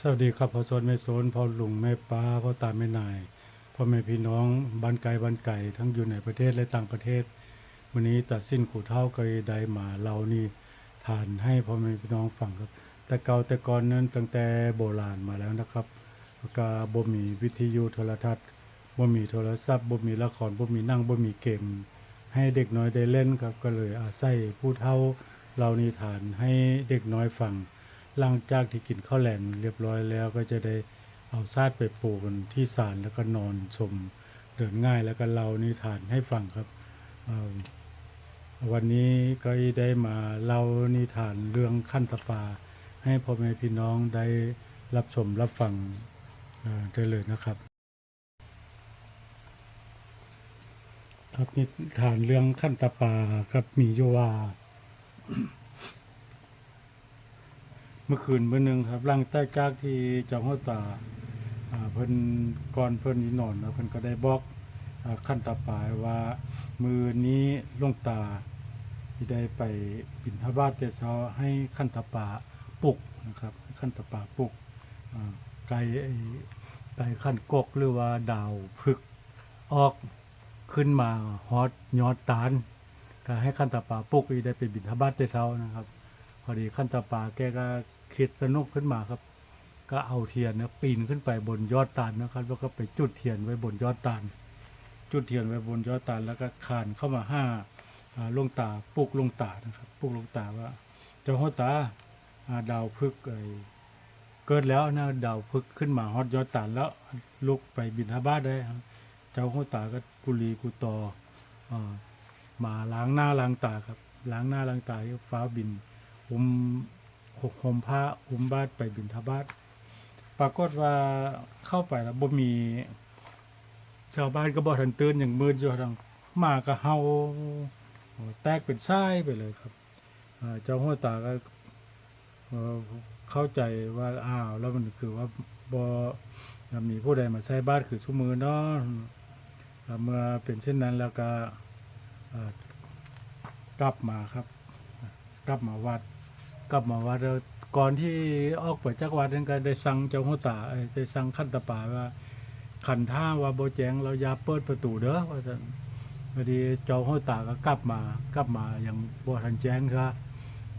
สวัสดีครับพ่อโซนแม่โซนพ่อลุงแม่ป้าพ่อตาแม่นายพ่อแม่พี่น้องบ้านไกลบ้านไก่ทั้งอยู่ในประเทศและต่างประเทศ วันนี้ตัดสิ้นขู่เท่าเคยได้มาเรานี่ทานให้พ่อแม่พี่น้องฟังครับ แต่เก่าแต่ก่อนนั้นตั้งแต่โบราณมาแล้วนะครับก็บ่มีวิทยุโทรทัศน์บ่มีโทรศัพท์บ่มีละครบ่มีนั่งบ่มีเกม ให้เด็กน้อยได้เล่นครับก็เลยอาศัยผู้เฒ่าเรานิทานให้เด็กน้อยฟัง หลังจากที่กินข้าวแหลงเรียบร้อยแล้วก็จะได้เอาซาดไปปลูกันที่ศาลแล้วก็นอนชมเดินง่ายแล้วก็เรานิทานให้ฟังครับ วันนี้ก็ได้มาเล่านิทานเรื่องขั้นตะปา ให้พ่อแม่พี่น้องได้รับชมรับฟังได้เลยนะครับ ครับนิทานเรื่องขั้นตะปาครับมีอยู่ว่า มื่อคืนเมื่อหนึงครับหลังใต้จากที่เจ้าหัวตาเพิ่นก่อนเพิ่นนี่นอนแล้วเพิ่นก็ได้บอกขั้นตาปายว่ามือนี้ลงตาที่ได้ไปบิณฑบาตแต่เช้าให้ขั้นตาปาปลุกนะครับขั้นตาปาปลุกไก่ไก่ขั้นกกหรือว่าดาวพฤกออกขึ้นมาฮอดยอดตาลก็ให้ขั้นตาปาปลุกอีได้ไปบิณฑบาตแต่เช้านะครับ พอดีขั้นตาปาแกก็ คิดสนุกขึ้นมาครับ ก็เอาเทียนนะปีนขึ้นไปบนยอดตาลนะครับ แล้วก็ไปจุดเทียนไว้บนยอดตาล จุดเทียนไว้บนยอดตาลแล้วก็คานเข้ามาห้าอ่าลงตาปลุกลงตานะครับปลุกลงตาว่าเจ้าหัวตาดาวพึกษ์ไอเกิดแล้วนะดาวพึกษ์ขึ้นมาฮอดยอดตาลแล้วลุกไปบินทบาทได้ครับเจ้าหัวตาก็กุลีกุตออมาล้างหน้าล้างตาครับล้างหน้าล้างตาให้ฟ้าบินหุม ห่มผ้าหุมบาทไปบินทบาทปรากฏว่าเข้าไปแล้วบ่มี ชาวบ้านก็บ่ทันตื่นอย่างมืดอยู่ทางหมาก็เฮาแตกเป็นทรายไปเลยครับเจ้าหัวตาก็เข้าใจว่าอ้าวแล้วมันคือว่าบ่มีผู้ใดมาใช้บ้านคือชุมือเนาะอ่าเมื่อเป็นเช่นนั้นแล้วก็อ่ากลับมาครับ กลับมาวัด กลับมาวัดแล้วก่อนที่ออกไปจากวัดนั้นก็ได้สั่งเจ้าหัวตาเอ้ยได้สั่งขั้นตะป่าว่าขันท่าว่าโบแจงเราอย่าเปิดประตูเด้อว่าซั่นพอดีเจ้าหัวตาก็กลับมากลับมาอย่างบ่ทันแจ้งครับ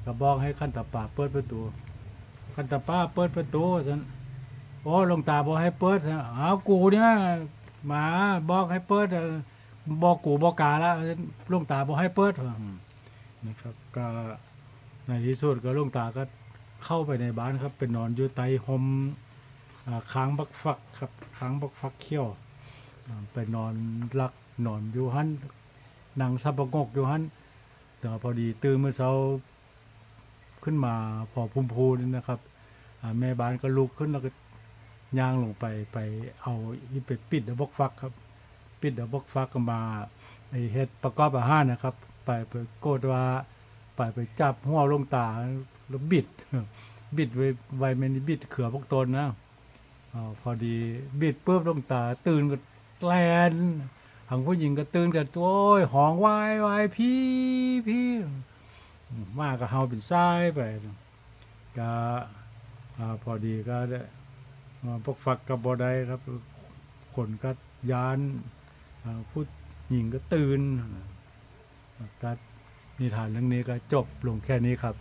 ก็บอกให้ขั้นตะป่าเปิดประตูขั้นตะป่าเปิดประตูว่าซั่นโอ้หลวงตาบอกให้เปิดซั่นอ้าวกูเนี่ยมาบอกให้เปิดบอกกูบอกกาแล้วหลวงตาบอกให้เปิดนะครับก็ ในที่สุดก็ลุงตาก็เข้าไปในบ้านครับ เป็นนอนอยู่ใต้ห่มอ่าค้างบักฟักครับค้างบักฟักเขี้ยวไปนอนรักนอนอยู่หันนั่งซับประงกอยู่หันแต่พอดีตื่นเมื่อเช้าขึ้นมาพอพุ่มพูนี่นะครับแม่บ้านก็ลุกขึ้นแล้วก็ย่างลงไปไปเอาอีเป็ดปิดเอาบักฟักครับ ปิดเอาบักฟักก็มาไอเฮ็ดประกอบอาหารนะครับ ไปไปโกดว่า ไปไปจับหัวลงตาแล้วบิด บิดไว้ไว้แมนบิดเขือพวกตนนะอพอดีบิดปุ๊บลงตา ตื่นก็แลนหังผู้หญิงก็ตื่นกันตัวโอ้ยหองวายวายพี่พี่มาก็เฮาเป็นซ้ายไปก็อ่าพอดีก็ได้พวกฝักกับบอได้ครับ คนก็ยานผู้หญิงก็ตื่นก็ นิทานเรื่องนี้ก็จบลงแค่นี้ครับ